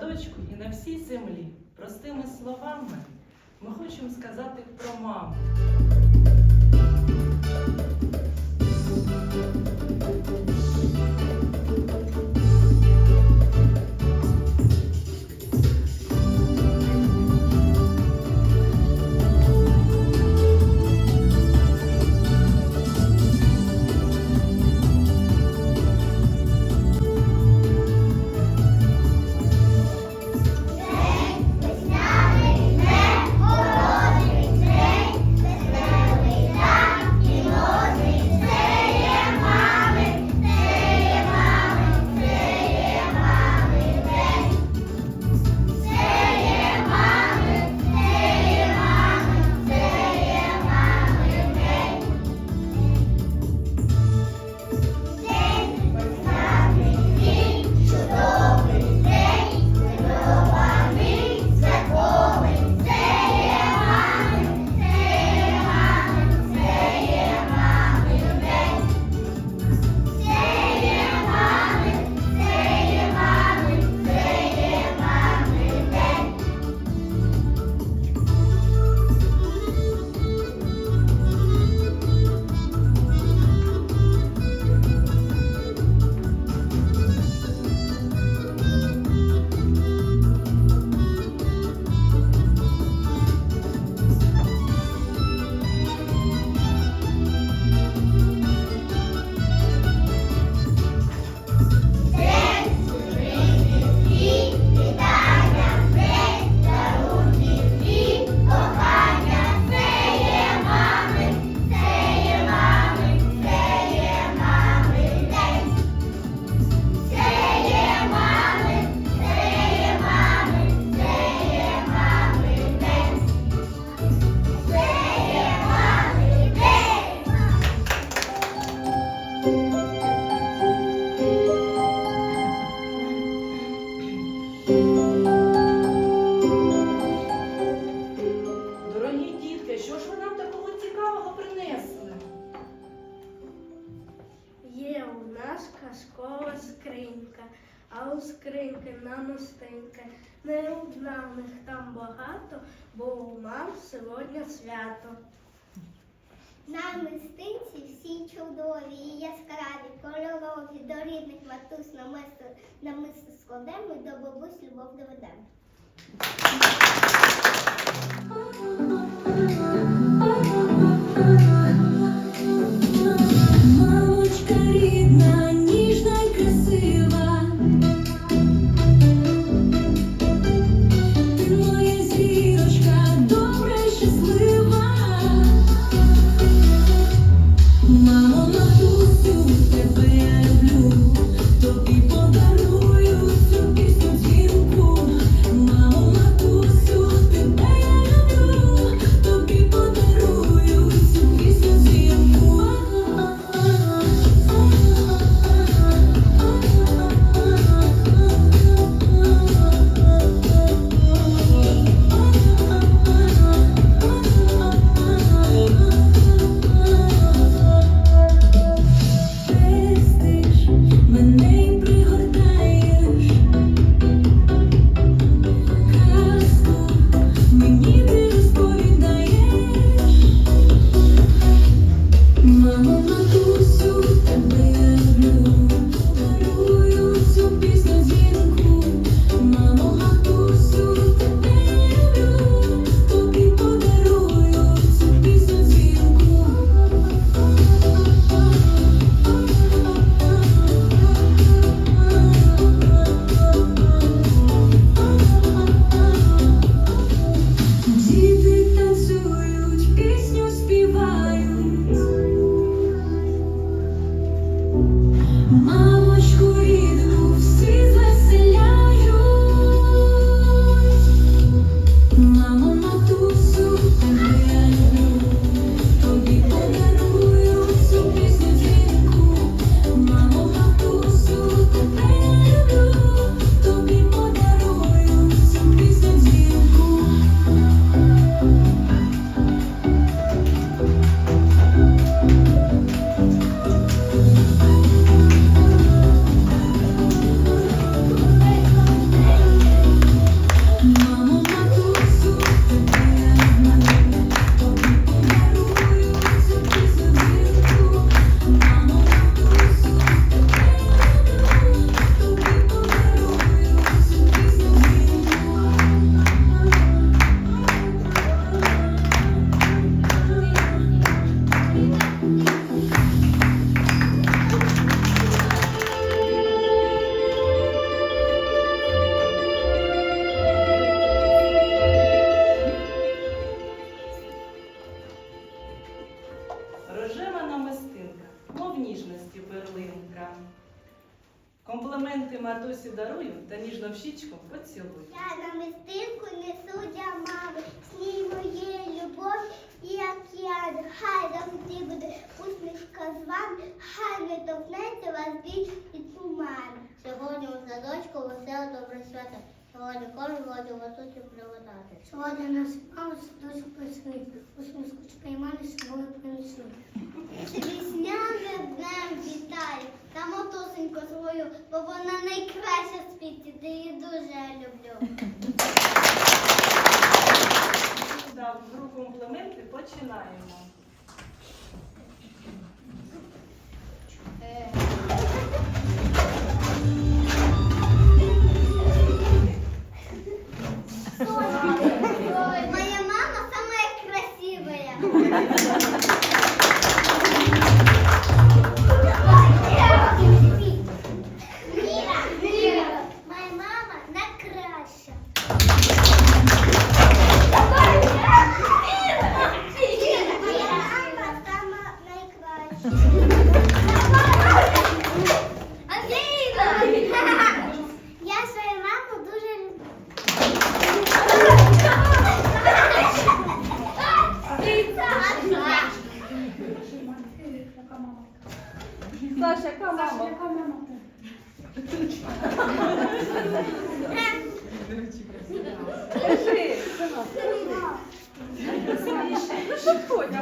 садочку і на всій землі. Простими словами ми хочемо сказати про маму. Сьогодні свято. На мистинці всі чудові і яскраві, кольорові, до рідних матусь на миску складемо і до бабусь любов доведемо. Щічку. Я на мистинку несу для мами, з ній моєї любов, і як я, хай завжди буде усмішка з вами, хай не топнеться вас біль і туман. Сьогодні у садочку весело добре свято, сьогодні кожен годі вас тут привітати. Сьогодні нас мама садочку присвить, усмішку спіймали собою принесу. Вісняним днем вітаю, та мотусеньку свою, бо вона найкраща в світі, де її дуже люблю. Дав гру компліменти, починаємо. Ну що хоть,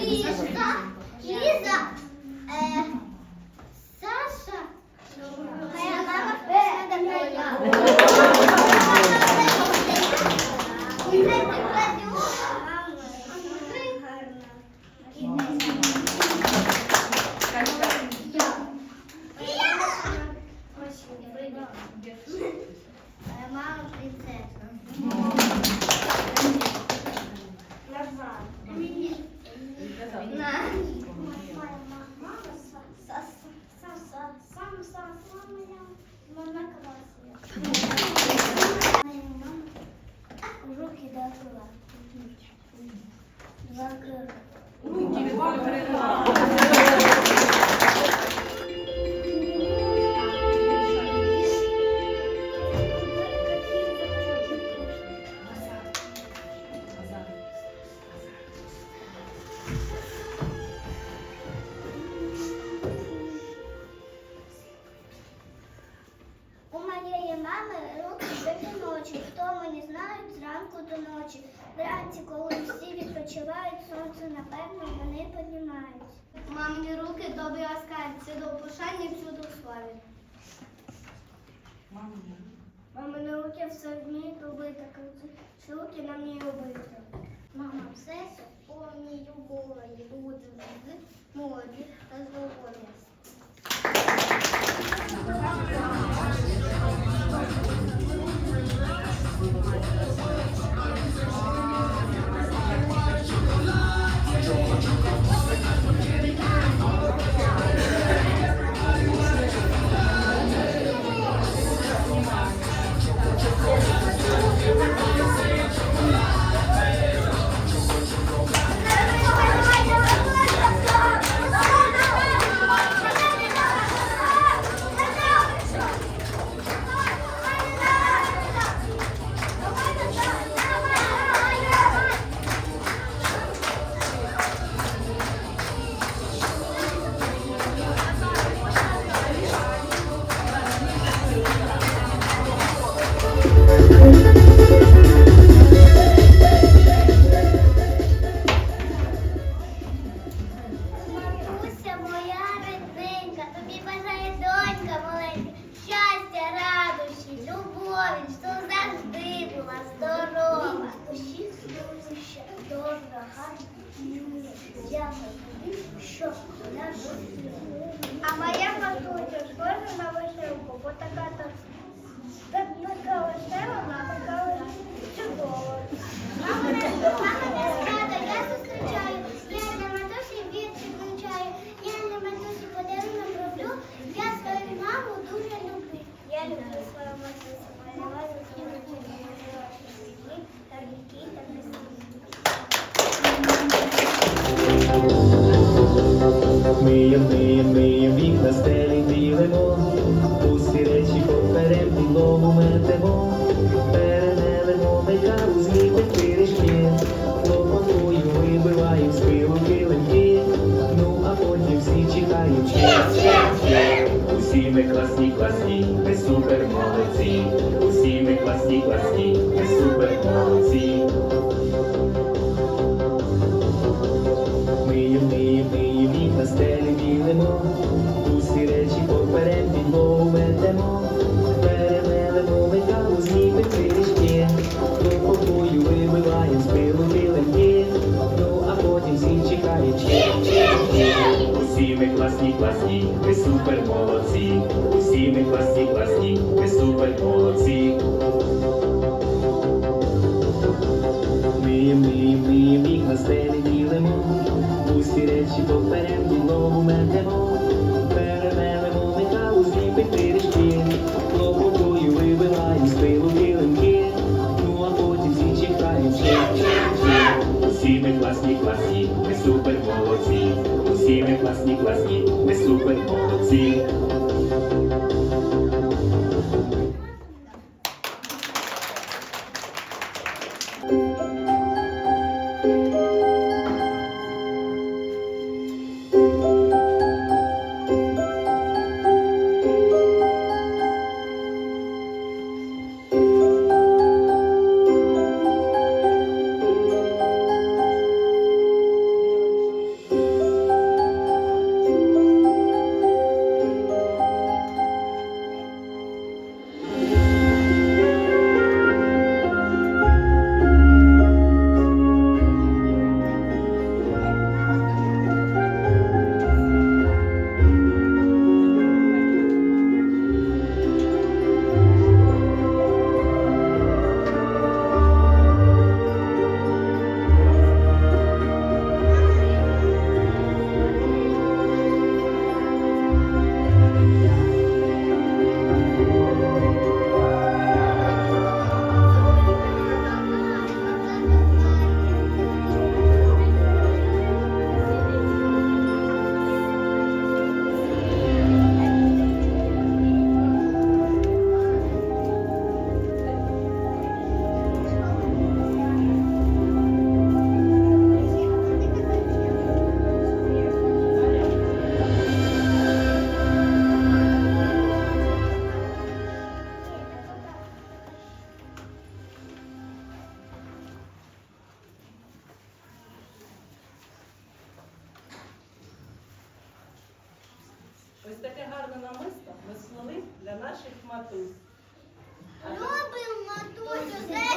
Thank you. вранці, коли всі відпочивають, сонце напевно вони піднімають. Мамні руки добрі ласкаві, до пошані всюду славі. Мамині руки все вміють робити, крути руки нам не робити. Мама все повні любові, люди молоді та здорові. класні, класні, ви супер молодці. Мию, мию, мию, і пастелі білимо, усі речі по класні, класні, ви супер молодці. Усі ми класні, класні, ви супер молодці. Ми, ми, ми, ми кластери ділимо, усі речі попереду нову метемо. матусь. Любив матусю.